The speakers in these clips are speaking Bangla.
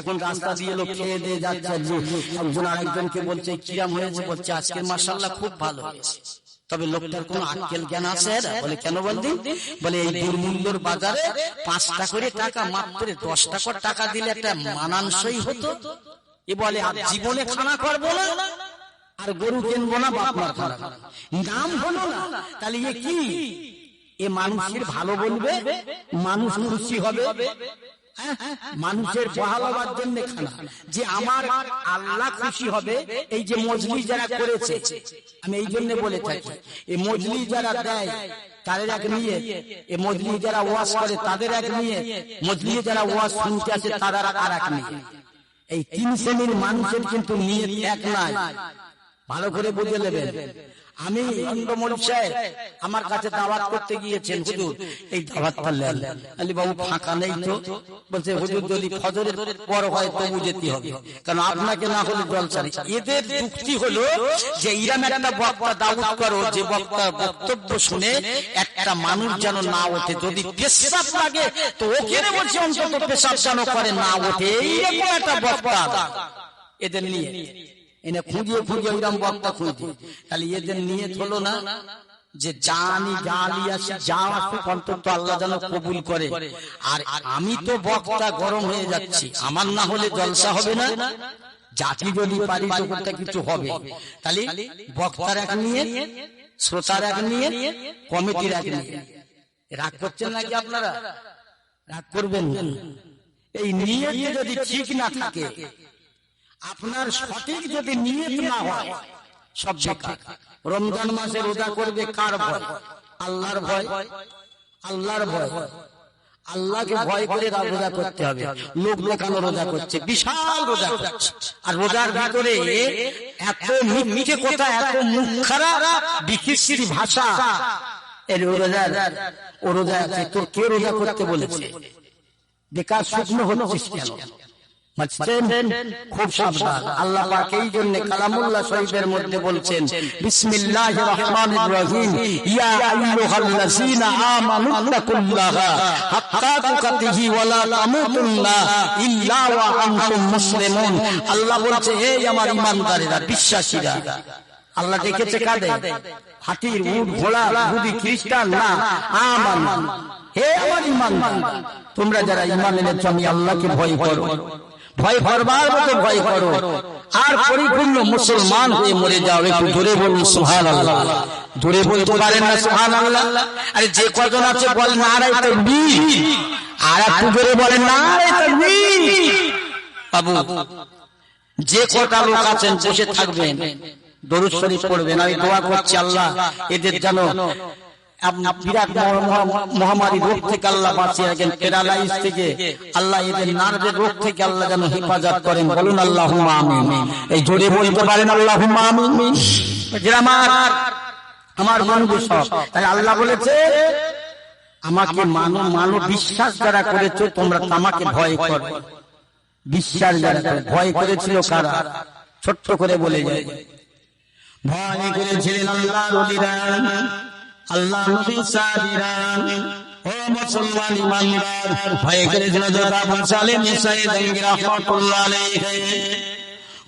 এখন রাস্তা দিয়ে লোক খেয়ে দিয়ে যাচ্ছে। একজন আরেকজনকে বলছে, কিরাম হয়েছে? বলছে আজকের মাসাল্লাহ খুব ভালো হয়েছে। তবে লোকটার কোন আক্কেল জ্ঞান আছে? বলে, কেন বলদি বলে, এই দুর্মূল্যর বাজারে পাঁচটা করে টাকা, মাত্র দশ টাকা টাকা দিলে একটা মানানসই হতো। এ বলে, আর জীবনে খানা করব না, আর গরু কিনবো না বাপমার খানা। নাম হলো না। তাহলে এ কি? এ মানুষের ভালো বলবে, মানুষ খুশি হবে? মানুষের বহালবার জন্য খানা যে আমার আল্লাহ খুশি হবে এই যে মজলি যারা করেছে। আমি এই জন্য বলে থাকি এই মজলি যারা দেয় তাদের এক নিয়ে এ মজলি যারা ওয়াজ করে তাদের এক নিয়ে মজলি যারা ওয়াজ শুনতে আসে আর এক নিয়ে এই তিন শ্রেণির মানুষের কিন্তু নিয়ে এক নাই ভালো করে বুঝে নেবেন। আমি অন্ডমণি সাহেব আমার কাছে দাওয়াত করতে গিয়েছেন হুজুর। এই দাওয়াতটা নেন আলী বাবু ফাঁকা নেই তো। বলছে হুজুর যদি ফজরের পর হয় তবু যেতে হবে। কারণ আপনাকে না হলে জলসা নেই এদের যুক্তি হলো যে ইরাম একটা বক্তা দাউদ করো যে বক্তা বক্তব্য শুনে একটা মানুষ যেন না ওঠে। যদি পেশাব লাগে তো ওকে বলছে অন্তত পেশাব যেন করে না ওঠে। এইরকম একটা বক্তা। এদের নিয়ে। এনে খুঁজিয়ে খুঁজিয়ে ওইরকম বক্তা খুঁজে। তাহলে এদের নিয়ে হলো না যে জানি জানি আসি যা আসুক অন্তত আল্লাহ যেন কবুল করে। আর আমি তো বক্তা গরম হয়ে যাচ্ছি। আমার না হলে জলসা হবে না। জাতি যদি পারি তো কিছু হবে। তাহলে বক্তার এক নিয়ে শ্রোতার এক নিয়ে কমিটির এক নিয়ে। রাগ করছেন নাকি আপনারা? রাগ করবেন। এই নিয়ে যদি ঠিক না থাকে আপনার সঠিক যদি নিয়ত না হয়, সব বেকার। রমজান মাসে রোজা করবে কার ভয়? আল্লাহর ভয়? আল্লাহর ভয়। আল্লাহকে ভয় করে রোজা করতে হবে। লোক দেখানো রোজা করছে, বিশাল রোজা করছে। আর রোজার ভিতরে এত মিঠে কথা, এত মুখ খারাপ বিকৃষ্টি ভাষা। এর ও রোজা ও রোজা আছে, তোর কে রোজা করতে বলেছে? বেকার শুকনো হচ্ছিস কেন? খুব সাবধান। আল্লাহ এই জন্য শরীফের মধ্যে বলছেন আল্লাহ বলছে আমার ঈমানদারেরা বিশ্বাসীরা, আল্লাহ দেখেছে কাদের? হাতির, উট, ঘোড়া ইহুদি খ্রিস্টান? না, আমান। হে আমার ঈমান তোমরা যারা ঈমান এনেছো, আমি আল্লাহকে ভয় করো। ভয় করবার মতো ভয় করো। আর পরিপূর্ণ মুসলমান হয়ে মরে যাও, একটু দূরে বলুন সুহান আল্লাহ দূরে বলতে পারেন না সুহান আল্লাহ আরে যে কজন আছে, বল নারাই তাকবীর। আর একটু জোরে বলেন তাকবীর। বাবু, যে কটা লোক আছেন, বসে থাকবেন। দরুদ শরীফ পড়বেন। আমি দোয়া করছি আল্লাহ, এদের যেন মহামারী রোগ থেকে আল্লাহ বাঁচিয়ে রাখেন থেকে। আল্লাহ এদের নার্ভের রোগ থেকে আল্লাহ যেন হেফাজত করেন। বলুন আল্লাহ এই জোরে বলতে পারেন আল্লাহ আমার আমার তাই আল্লাহ বলেছে, আমাকে মানো মানো, বিশ্বাস যারা করেছ, তোমরা আমাকে ভয় করো। বিশ্বাস যারা ভয় করেছিল কারা? ছোট্ট করে বলে যায় ভয় করেছিলেন আল্লাহ আল্লাহ নবী সাহাবীরা ও মুসলমান ইমানদার ভয় করেছিল যারা আবু সালেম সাইদ রাহমাতুল্লাহ আলাইহি কত বড় আল্লাহর ওলি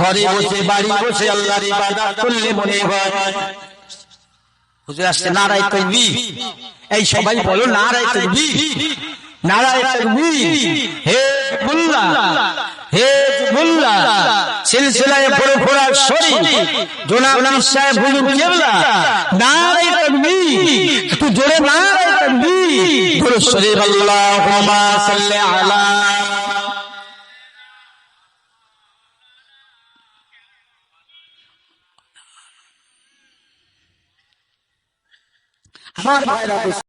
ঘরে বসে, বাড়ি বসে আল্লাহর ইবাদত করলে মনে হয়। হুজুর আসছে, নারায় তাকবীর এই সবাই বলো, নারায় তাকবীর নারায় তাকবীর হে বুল্লা হে বুল্লা সিলসিলায় বড় ফোড়ার শরী জনাব সাহেব হুজুর কেবলা। নারায় তাকবীর একটু জোরে, নারায় তাকবীর বড় শরীফ আল্লাহুম্মা সাল্লি আলা আমার ভাইরা